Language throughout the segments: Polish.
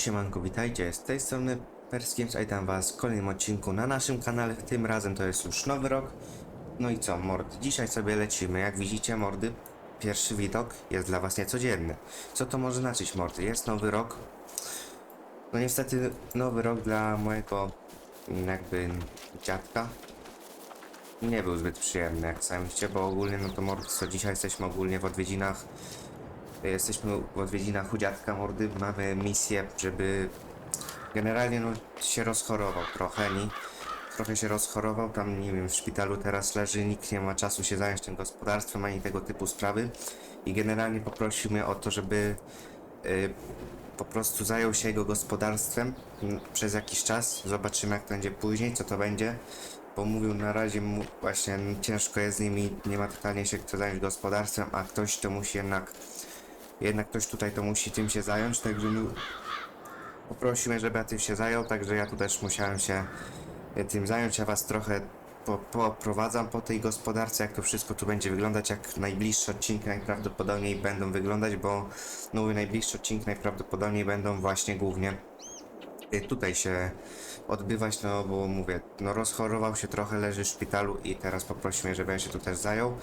Siemanko, witajcie, z tej strony Perskiemc, a witam was w kolejnym odcinku na naszym kanale, tym razem to jest już nowy rok. No i co, mord, dzisiaj sobie lecimy, jak widzicie mordy, pierwszy widok jest dla was niecodzienny. Co to może znaczyć mordy? Jest nowy rok, no niestety nowy rok dla mojego mm, jakby dziadka nie był zbyt przyjemny, jak sami widzicie, bo ogólnie no to mordy, co dzisiaj jesteśmy ogólnie w odwiedzinach Jesteśmy w odwiedzinach u dziadka mordy, mamy misję, żeby generalnie no, się rozchorował trochę, nie? Trochę się rozchorował, tam nie wiem, w szpitalu teraz leży, nikt nie ma czasu się zająć tym gospodarstwem, ani tego typu sprawy. I generalnie poprosił mnie o to, żeby y, po prostu zajął się jego gospodarstwem przez jakiś czas. Zobaczymy jak to będzie później, co to będzie. Bo mówił na razie mu właśnie ciężko jest z nimi, nie ma totalnie się kto zająć gospodarstwem, a ktoś to musi jednak jednak ktoś tutaj to musi tym się zająć, także poprosił mnie, żeby ja tym się zajął, także ja tu też musiałem się e, tym zająć, ja was trochę po, poprowadzam po tej gospodarce, jak to wszystko tu będzie wyglądać, jak najbliższe odcinki najprawdopodobniej będą wyglądać, bo no mówię, najbliższe odcinki najprawdopodobniej będą właśnie głównie e, tutaj się odbywać, no bo mówię, no rozchorował się trochę, leży w szpitalu i teraz poprosił mnie, żeby ja się tu też zajął.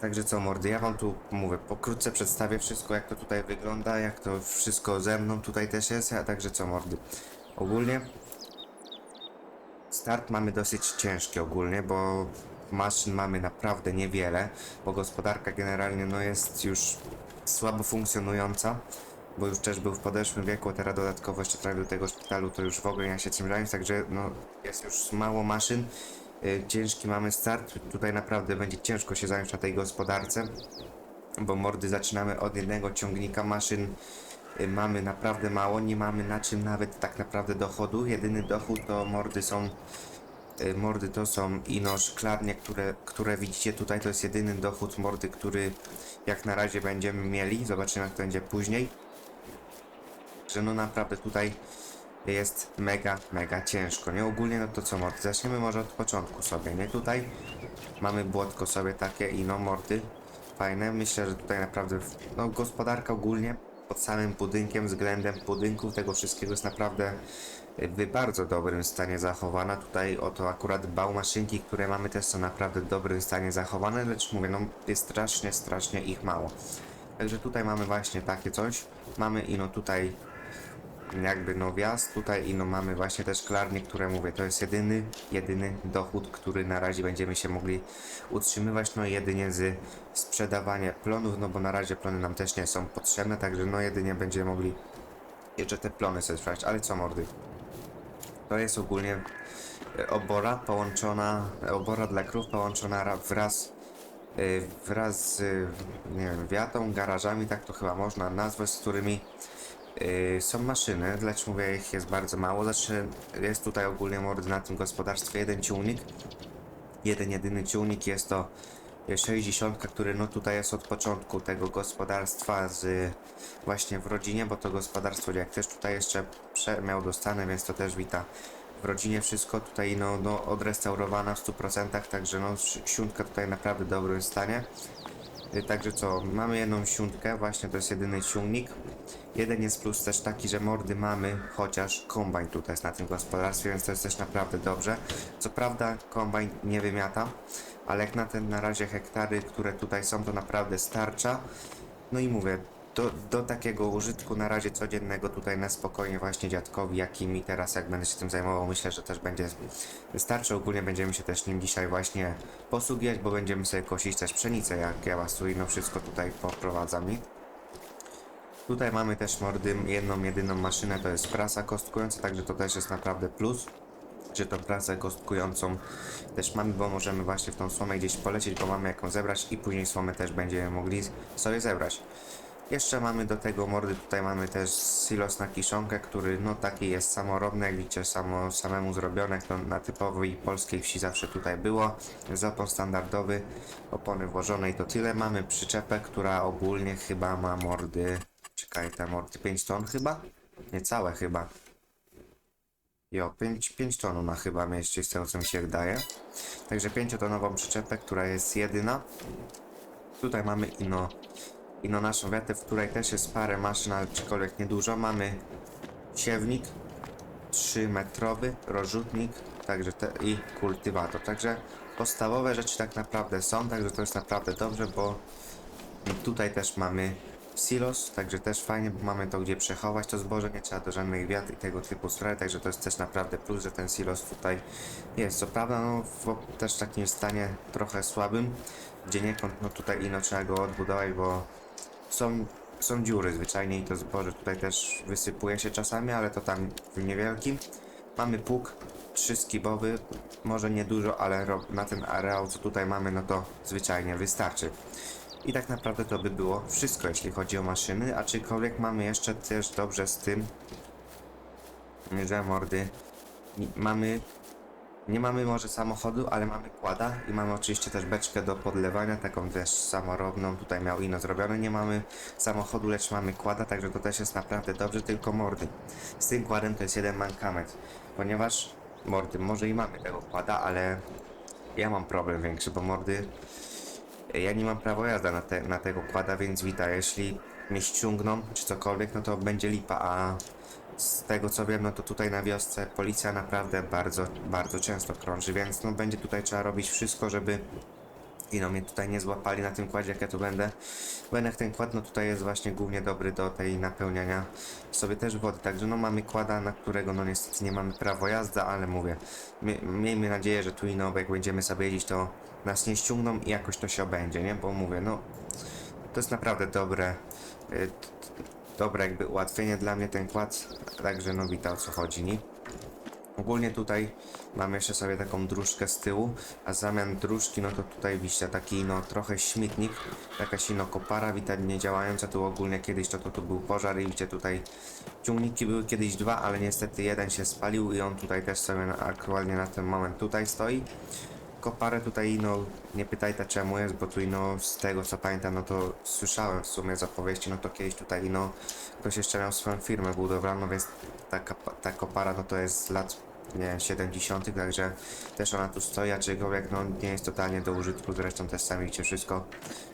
Także co mordy, ja wam tu mówię, pokrótce przedstawię wszystko jak to tutaj wygląda, jak to wszystko ze mną tutaj też jest, a także co mordy. Ogólnie start mamy dosyć ciężki ogólnie, bo maszyn mamy naprawdę niewiele, bo gospodarka generalnie no jest już słabo funkcjonująca, bo już też był w podeszłym wieku, a teraz dodatkowo jeszcze trafił do tego szpitalu, to już w ogóle nie się czym także no jest już mało maszyn. Y, Ciężki mamy start, tutaj naprawdę będzie ciężko się zająć na tej gospodarce, bo mordy zaczynamy od jednego ciągnika maszyn, y, mamy naprawdę mało, nie mamy na czym nawet tak naprawdę dochodu, jedyny dochód to mordy są y, mordy to są ino szklarnie, które, które widzicie tutaj, to jest jedyny dochód mordy, który jak na razie będziemy mieli, zobaczymy jak to będzie później. Że no naprawdę tutaj jest mega, mega ciężko, nie? Ogólnie no to co mordy, zaczniemy może od początku sobie, nie? Tutaj mamy błotko sobie takie i no mordy fajne, myślę, że tutaj naprawdę, no gospodarka ogólnie pod samym budynkiem, względem budynków, tego wszystkiego jest naprawdę w bardzo dobrym stanie zachowana. Tutaj oto akurat bałmaszynki, które mamy też są naprawdę w dobrym stanie zachowane, lecz mówię, no jest strasznie, strasznie ich mało. Także tutaj mamy właśnie takie coś. Mamy ino tutaj jakby no wjazd tutaj i no mamy właśnie te szklarnie, które mówię, to jest jedyny, jedyny dochód, który na razie będziemy się mogli utrzymywać, no jedynie z sprzedawania plonów, no bo na razie plony nam też nie są potrzebne, także no jedynie będziemy mogli jeszcze te plony sobie sprzedać, ale co mordy? To jest ogólnie e, obora połączona, e, obora dla krów połączona ra- wraz e, wraz z, nie wiem, wiatą, garażami, tak to chyba można nazwać, z którymi są maszyny, lecz mówię, ich jest bardzo mało. Znaczy, jest tutaj ogólnie mordy na tym gospodarstwie jeden ciągnik. Jeden jedyny ciągnik jest to 60, który no tutaj jest od początku tego gospodarstwa z właśnie w rodzinie, bo to gospodarstwo jak też tutaj jeszcze miał dostane, więc to też wita w rodzinie wszystko tutaj no, no odrestaurowana w 100%, także no siuntka tutaj naprawdę w dobrym stanie. Y, Także co, mamy jedną siunkę, właśnie to jest jedyny ciągnik. Jeden jest plus też taki, że mordy mamy, chociaż kombajn tutaj jest na tym gospodarstwie, więc to jest też naprawdę dobrze. Co prawda kombajn nie wymiata, ale jak na te na razie hektary, które tutaj są, to naprawdę starcza. No i mówię, do, do takiego użytku na razie codziennego tutaj na spokojnie właśnie dziadkowi, jak i mi teraz, jak będę się tym zajmował, myślę, że też będzie wystarczy. Ogólnie będziemy się też nim dzisiaj właśnie posługiwać, bo będziemy sobie kosić też pszenicę, jak ja was tu i no wszystko tutaj poprowadzam. Nie? Tutaj mamy też mordy, jedną, jedyną maszynę, to jest prasa kostkująca, także to też jest naprawdę plus. Że tą prasę kostkującą też mamy, bo możemy właśnie w tą słomę gdzieś polecieć, bo mamy jaką zebrać i później słomę też będziemy mogli sobie zebrać. Jeszcze mamy do tego mordy, tutaj mamy też silos na kiszonkę, który no taki jest samorobny, jak widzicie samo, samemu zrobione, to na typowej polskiej wsi zawsze tutaj było. Z opon standardowy, opony włożone i to tyle. Mamy przyczepę, która ogólnie chyba ma mordy, czekaj te mordy 5 ton chyba? Niecałe chyba. Jo, 5, 5 ton ona chyba mieści z tego co mi się wydaje. Także 5-tonową przyczepę, która jest jedyna. Tutaj mamy ino, ino naszą wiatę, w której też jest parę maszyn, ale aczkolwiek niedużo. Mamy siewnik 3-metrowy, rozrzutnik, także te, i kultywator. Także podstawowe rzeczy tak naprawdę są, także to jest naprawdę dobrze, bo tutaj też mamy silos, także też fajnie, bo mamy to gdzie przechować to zboże, nie trzeba do żadnych wiat i tego typu sprawy, także to jest też naprawdę plus, że ten silos tutaj jest. Co prawda, no w też takim stanie trochę słabym, gdzie niekąd, no tutaj ino trzeba go odbudować, bo są, są dziury zwyczajnie i to zboże tutaj też wysypuje się czasami, ale to tam w niewielkim. Mamy pług, trzy skibowy, może nie dużo, ale na ten areał co tutaj mamy, no to zwyczajnie wystarczy. I tak naprawdę to by było wszystko, jeśli chodzi o maszyny, aczkolwiek mamy jeszcze też dobrze z tym, że mordy mamy nie mamy może samochodu, ale mamy kłada i mamy oczywiście też beczkę do podlewania, taką też samorobną, tutaj miał ino zrobione. Nie mamy samochodu, lecz mamy kłada, także to też jest naprawdę dobrze, tylko mordy. Z tym kładem to jest jeden mankament, ponieważ mordy, może i mamy tego kłada, ale ja mam problem większy, bo mordy, ja nie mam prawa jazdy na, te, na tego kłada, więc witaj, jeśli mnie ściągną czy cokolwiek, no to będzie lipa, a z tego co wiem, no to tutaj na wiosce policja naprawdę bardzo, bardzo często krąży, więc no będzie tutaj trzeba robić wszystko, żeby i no mnie tutaj nie złapali na tym kładzie, jak ja tu będę. Bo jednak ten kład no tutaj jest właśnie głównie dobry do tej napełniania sobie też wody. Także no mamy kłada, na którego no niestety nie mamy prawo jazdy, ale mówię, mie- miejmy nadzieję, że tu i no jak będziemy sobie jeździć, to nas nie ściągną i jakoś to się obędzie, nie? Bo mówię, no to jest naprawdę dobre, dobre jakby ułatwienie dla mnie ten kład, także no wita o co chodzi, nie? Ogólnie tutaj mamy jeszcze sobie taką dróżkę z tyłu, a zamiast dróżki, no to tutaj widzicie taki no trochę śmietnik, jakaś ino kopara, widać nie działająca, tu ogólnie kiedyś to, to tu był pożar i widzicie tutaj ciągniki były kiedyś dwa, ale niestety jeden się spalił i on tutaj też sobie na, aktualnie na ten moment tutaj stoi. Koparę tutaj no nie pytajcie czemu jest, bo tu no z tego co pamiętam, no to słyszałem w sumie z opowieści, no to kiedyś tutaj no ktoś jeszcze miał swoją firmę budowlaną, więc ta, ta kopara no to jest z lat nie wiem, 70 także też ona tu stoi, aczkolwiek no nie jest totalnie do użytku, zresztą też sami widzicie wszystko,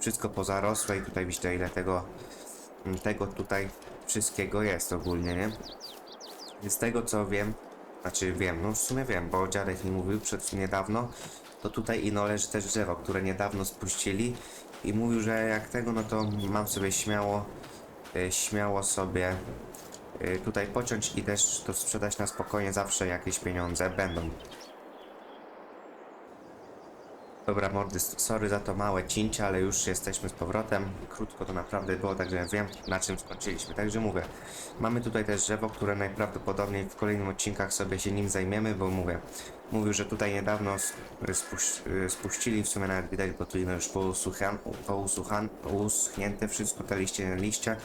wszystko pozarosłe i tutaj widzicie ile tego, tego tutaj wszystkiego jest ogólnie, nie? Z tego co wiem, znaczy wiem, no w sumie wiem, bo dziadek mi mówił przed niedawno, to tutaj ino leży też drzewo, które niedawno spuścili i mówił, że jak tego, no to mam sobie śmiało, e, śmiało sobie e, tutaj pociąć i też to sprzedać na spokojnie, zawsze jakieś pieniądze będą. Dobra mordy, sorry za to małe cięcie, ale już jesteśmy z powrotem. Krótko to naprawdę było, także wiem na czym skończyliśmy. Także mówię, mamy tutaj też drzewo, które najprawdopodobniej w kolejnych odcinkach sobie się nim zajmiemy, bo mówię, mówił, że tutaj niedawno spuś, y, spuścili, w sumie nawet widać, bo tu już pousuchan, uschnięte wszystko, te liście, liście.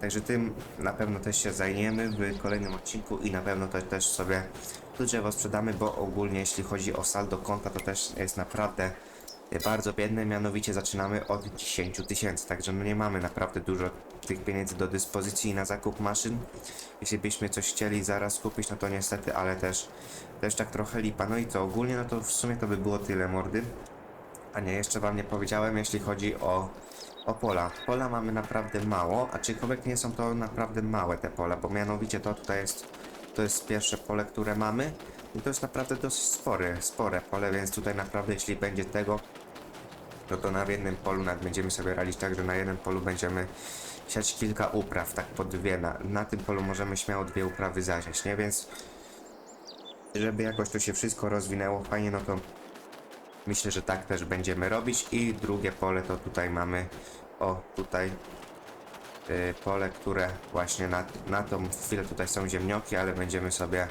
Także tym na pewno też się zajmiemy w kolejnym odcinku i na pewno to też sobie to drzewo sprzedamy, bo ogólnie jeśli chodzi o saldo konta to też jest naprawdę bardzo biedne, mianowicie zaczynamy od 10 tysięcy, także no nie mamy naprawdę dużo tych pieniędzy do dyspozycji na zakup maszyn. Jeśli byśmy coś chcieli zaraz kupić, no to niestety, ale też, też tak trochę lipa. No i co, ogólnie no to w sumie to by było tyle mordy. A nie, jeszcze wam nie powiedziałem, jeśli chodzi o, o pola. Pola mamy naprawdę mało, aczkolwiek nie są to naprawdę małe te pola, bo mianowicie to tutaj jest, to jest pierwsze pole, które mamy. I to jest naprawdę dosyć spore, spore pole, więc tutaj naprawdę jeśli będzie tego, no to na jednym polu nawet będziemy sobie radzić tak, że na jednym polu będziemy siać kilka upraw, tak po dwie. Na, na tym polu możemy śmiało dwie uprawy zasiać, nie? Więc żeby jakoś to się wszystko rozwinęło fajnie, no to Myślę, że tak też będziemy robić. I drugie pole to tutaj mamy, o tutaj pole, które właśnie na, na tą chwilę tutaj są ziemnioki, ale będziemy sobie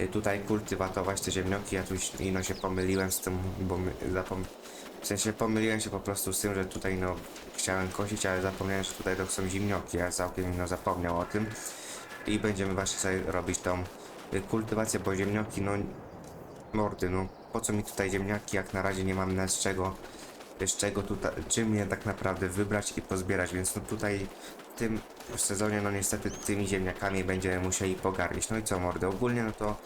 y, tutaj kultywatować te ziemnioki. Ja tu ino się pomyliłem z tym, bo zapom... w sensie pomyliłem się po prostu z tym, że tutaj no chciałem kosić, ale zapomniałem, że tutaj to są ziemnioki. Ja całkiem no zapomniał o tym. I będziemy właśnie sobie robić tą y, kultywację, bo ziemnioki no mordy, no po co mi tutaj ziemniaki, jak na razie nie mam z czego, z czego tutaj, czym je tak naprawdę wybrać i pozbierać, więc no tutaj w tym sezonie, no niestety tymi ziemniakami będziemy musieli pogarnić. No i co mordy, ogólnie no to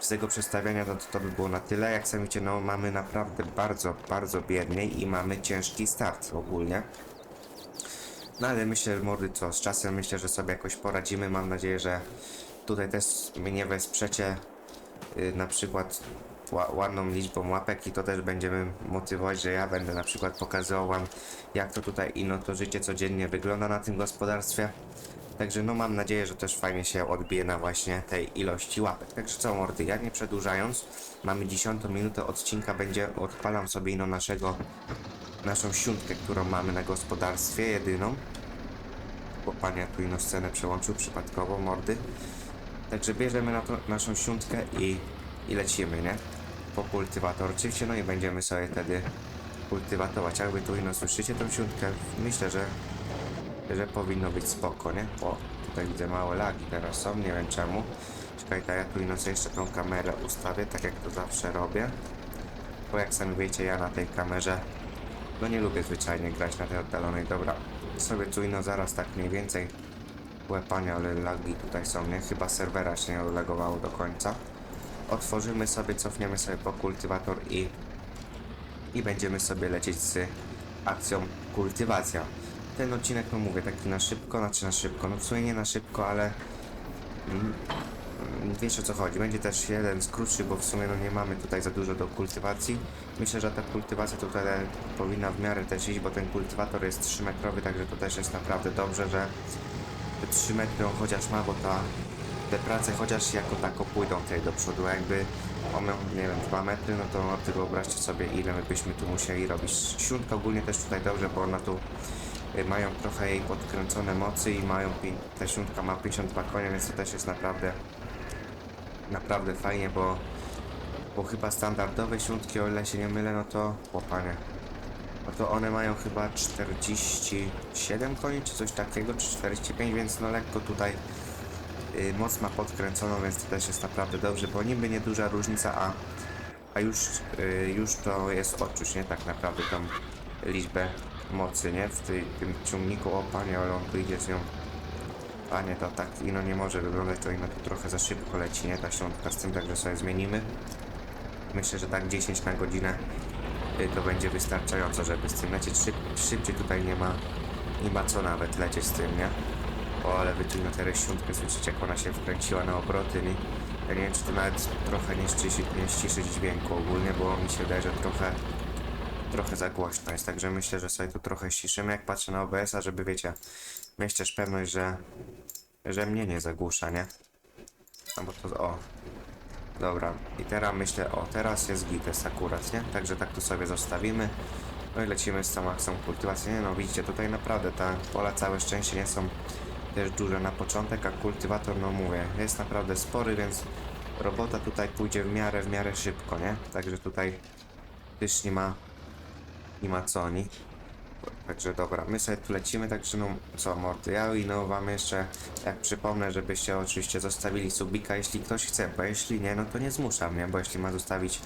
z tego przedstawienia no to, to by było na tyle, jak sami widzicie, no mamy naprawdę bardzo, bardzo biednie i mamy ciężki start ogólnie. No ale myślę, mordy, co, z czasem myślę, że sobie jakoś poradzimy. Mam nadzieję, że tutaj też mnie wesprzecie y, na przykład ła- ładną liczbą łapek i to też będziemy motywować, że ja będę na przykład pokazywał wam jak to tutaj ino to życie codziennie wygląda na tym gospodarstwie. Także no mam nadzieję, że też fajnie się odbije na właśnie tej ilości łapek. Także co mordy, ja nie przedłużając, mamy 10 minutę odcinka, będzie odpalam sobie ino naszego naszą siuntkę, którą mamy na gospodarstwie, jedyną. Bo panie tu ino scenę przełączył przypadkowo, mordy. Także bierzemy na to naszą siuntkę i, i lecimy, nie? Po kultywator oczywiście, no i będziemy sobie wtedy kultywatować. Jak wy tu ino słyszycie tą siuntkę, myślę, że, że powinno być spoko, nie? O, tutaj widzę małe lagi teraz są, nie wiem czemu. Czekaj, to ja tu ino sobie jeszcze tą kamerę ustawię, tak jak to zawsze robię. Bo jak sami wiecie, ja na tej kamerze no nie lubię zwyczajnie grać na tej oddalonej. Dobra, sobie tu ino zaraz tak mniej więcej łepania, ale lagi tutaj są, nie? Chyba serwera się nie odlegowało do końca. Otworzymy sobie, cofniemy sobie po kultywator i i będziemy sobie lecieć z akcją kultywacja. Ten odcinek, no mówię, taki na szybko, znaczy na szybko, no w sumie nie na szybko, ale mm, mm, wiesz o co chodzi. Będzie też jeden z krótszych, bo w sumie no nie mamy tutaj za dużo do kultywacji. Myślę, że ta kultywacja tutaj powinna w miarę też iść, bo ten kultywator jest 3 metrowy, także to też jest naprawdę dobrze, że te 3 metry on chociaż ma, bo ta, te prace chociaż jako tako pójdą tutaj do przodu, jakby miał, nie wiem, 2 metry, no to ty wyobraźcie sobie ile my byśmy tu musieli robić. Siuntka ogólnie też tutaj dobrze, bo ona tu y, mają trochę jej podkręcone mocy i mają, ta siuntka ma 52 konie, więc to też jest naprawdę naprawdę fajnie, bo bo chyba standardowe siuntki, o ile się nie mylę, no to chłopanie. No to one mają chyba 47 koni, czy coś takiego, czy 45, więc no lekko tutaj moc ma podkręconą, więc to też jest naprawdę dobrze, bo niby nieduża różnica, a, a już, y, już to jest odczuć, nie? Tak naprawdę tą liczbę mocy, nie? W tej, tym ciągniku, o panie, ale on tu z nią. Panie, to tak ino nie może wyglądać, to ino tu trochę za szybko leci, nie? Ta świątka z tym, także sobie zmienimy. Myślę, że tak 10 na godzinę y, to będzie wystarczająco, żeby z tym lecieć szyb, szybciej. Tutaj nie ma, nie ma co nawet lecieć z tym, nie? O, ale wyciągnę teraz siódmkę, słyszycie jak ona się wkręciła na obroty i ja nie wiem, czy to nawet trochę nie ściszyć, nie dźwięku ogólnie, bo mi się wydaje, że trochę trochę za głośno jest, także myślę, że sobie tu trochę ściszymy, jak patrzę na OBS-a, żeby wiecie, mieć też pewność, że że mnie nie zagłusza, nie? No bo to, o, Dobra, i teraz myślę, o, teraz jest gites akurat, nie? Także tak tu sobie zostawimy. No i lecimy z tą akcją kultywacji. Nie no, widzicie, tutaj naprawdę te pola całe szczęście nie są też duże na początek, a kultywator, no mówię, jest naprawdę spory, więc robota tutaj pójdzie w miarę, w miarę szybko, nie? Także tutaj też nie ma, nie ma co. Także dobra, my sobie tu lecimy, także no co mordy, ja i no wam jeszcze jak przypomnę, żebyście oczywiście zostawili subika, jeśli ktoś chce, bo jeśli nie, no to nie zmuszam, nie, bo jeśli ma zostawić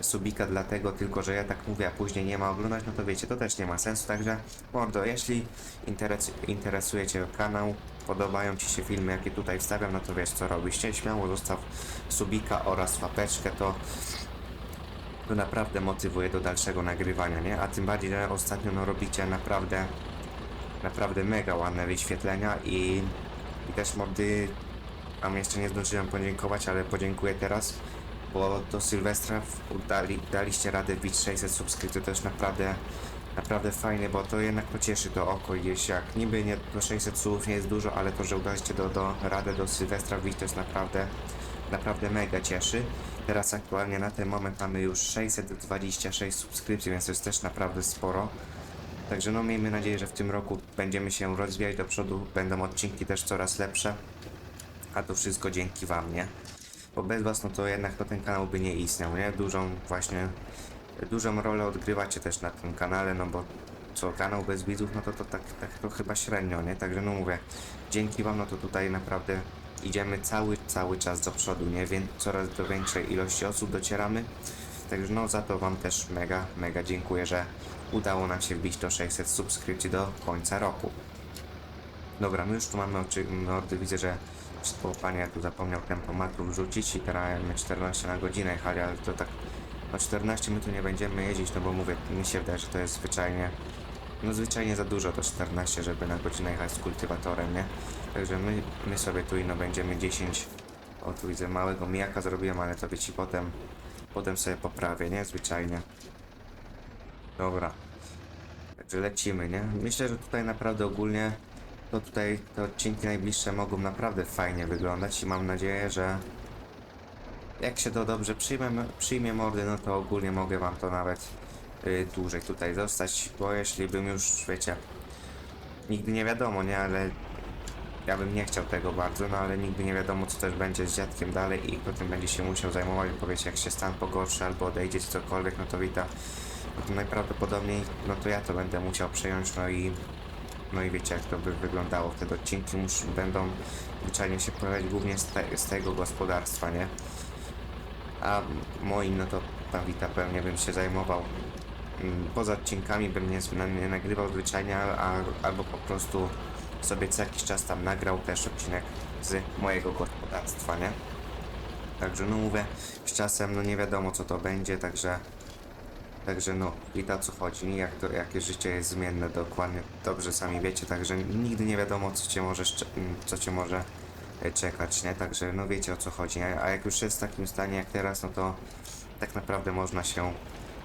subika dlatego tylko, że ja tak mówię, a później nie ma oglądać, no to wiecie, to też nie ma sensu, także mordo, jeśli interes, interesuje Cię kanał, podobają Ci się filmy, jakie tutaj wstawiam, no to wiesz co robisz, śmiało zostaw subika oraz łapeczkę, to to naprawdę motywuje do dalszego nagrywania, nie? A tym bardziej, że ostatnio no, robicie naprawdę, naprawdę mega ładne wyświetlenia i, i też mordy, a jeszcze nie zdążyłem podziękować, ale podziękuję teraz, bo do Sylwestra dali, daliście radę wbić 600 subskrypcji, to jest naprawdę, naprawdę fajne, bo to jednak to cieszy to oko gdzieś jak niby nie, no 600 subów nie jest dużo, ale to, że udaliście do, do radę do Sylwestra wbić, to jest naprawdę, naprawdę mega cieszy. Teraz aktualnie na ten moment mamy już 626 subskrypcji, więc to jest też naprawdę sporo. Także no miejmy nadzieję, że w tym roku będziemy się rozwijać do przodu, będą odcinki też coraz lepsze. A to wszystko dzięki wam, nie? Bo bez was no to jednak to ten kanał by nie istniał, nie? Dużą właśnie, dużą rolę odgrywacie też na tym kanale, no bo co, kanał bez widzów, no to, to tak, tak to chyba średnio, nie? Także no mówię, dzięki wam, no to tutaj naprawdę idziemy cały, cały czas do przodu, nie? Więc coraz do większej ilości osób docieramy. Także no za to wam też mega, mega dziękuję, że udało nam się wbić do 600 subskrypcji do końca roku. Dobra, my już tu mamy mordy, widzę, że po panie tu zapomniał tempomatu wrzucić i teraz my 14 na godzinę jechali, ale to tak, no 14 my tu nie będziemy jeździć, no bo mówię, mi się wydaje, że to jest zwyczajnie no zwyczajnie za dużo to 14, żeby na godzinę jechać z kultywatorem, nie? Także my, my sobie tu ino będziemy 10. O tu widzę małego mijaka zrobiłem, ale to wiecie potem, potem sobie poprawię, nie? Zwyczajnie. Dobra. Także lecimy, nie? Myślę, że tutaj naprawdę ogólnie to tutaj te odcinki najbliższe mogą naprawdę fajnie wyglądać i mam nadzieję, że jak się to dobrze przyjmie, przyjmie mordy, no to ogólnie mogę wam to nawet y, dłużej tutaj zostać, bo jeśli bym już, wiecie, nigdy nie wiadomo, nie, ale ja bym nie chciał tego bardzo, no ale nigdy nie wiadomo co też będzie z dziadkiem dalej i potem będzie się musiał zajmować, bo wiecie, jak się stan pogorszy albo odejdzie cokolwiek, no to wita, no to najprawdopodobniej, no to ja to będę musiał przejąć, no i no i wiecie jak to by wyglądało, wtedy odcinki mus, będą zwyczajnie się pojawiać głównie z, te, z tego gospodarstwa, nie? A moim, no to pan Wita pewnie bym się zajmował. Mm, Poza odcinkami bym nie, nie nagrywał zwyczajnie, a, albo po prostu sobie co jakiś czas tam nagrał też odcinek z mojego gospodarstwa, nie? Także no mówię, z czasem no nie wiadomo co to będzie, także Także no, i o co chodzi? Jak to, jakie życie jest zmienne, dokładnie dobrze sami wiecie, także nigdy nie wiadomo, co cię może, szcze- m, co cię może e, czekać, nie? Także no wiecie o co chodzi? A jak już jest w takim stanie jak teraz, no to tak naprawdę można się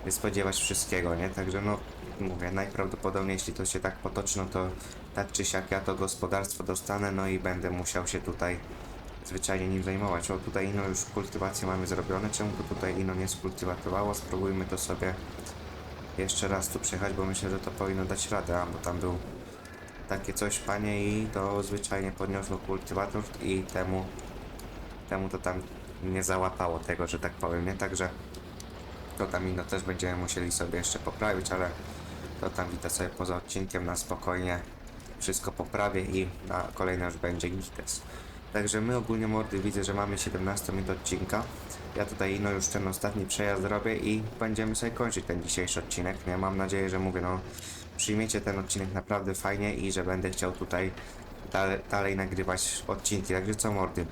spodziewać wszystkiego, nie? Także no, mówię, najprawdopodobniej jeśli to się tak potoczy, no to tak czy siak ja to gospodarstwo dostanę, no i będę musiał się tutaj zwyczajnie nim zajmować. O, tutaj ino już kultywację mamy zrobione. Czemu to tutaj ino nie skultywatowało? Spróbujmy to sobie jeszcze raz tu przyjechać, bo myślę, że to powinno dać radę, a bo tam był takie coś, panie, i to zwyczajnie podniosło kultywator i temu temu to tam nie załapało tego, że tak powiem, nie? Także to tam ino też będziemy musieli sobie jeszcze poprawić, ale to tam widzę sobie poza odcinkiem na spokojnie wszystko poprawię i na kolejne już będzie gites. Także my ogólnie mordy widzę, że mamy 17 minut odcinka. Ja tutaj no już ten ostatni przejazd robię i będziemy sobie kończyć ten dzisiejszy odcinek. Ja mam nadzieję, że mówię, no przyjmiecie ten odcinek naprawdę fajnie i że będę chciał tutaj dalej, dalej nagrywać odcinki. Także co mordy?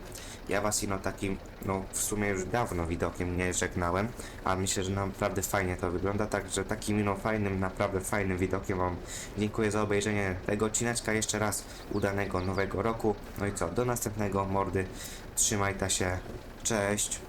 Ja was ino takim, no w sumie już dawno widokiem nie żegnałem, a myślę, że naprawdę fajnie to wygląda, także takim no fajnym, naprawdę fajnym widokiem wam dziękuję za obejrzenie tego odcineczka jeszcze raz udanego nowego roku. No i co, do następnego mordy, trzymajcie się, cześć.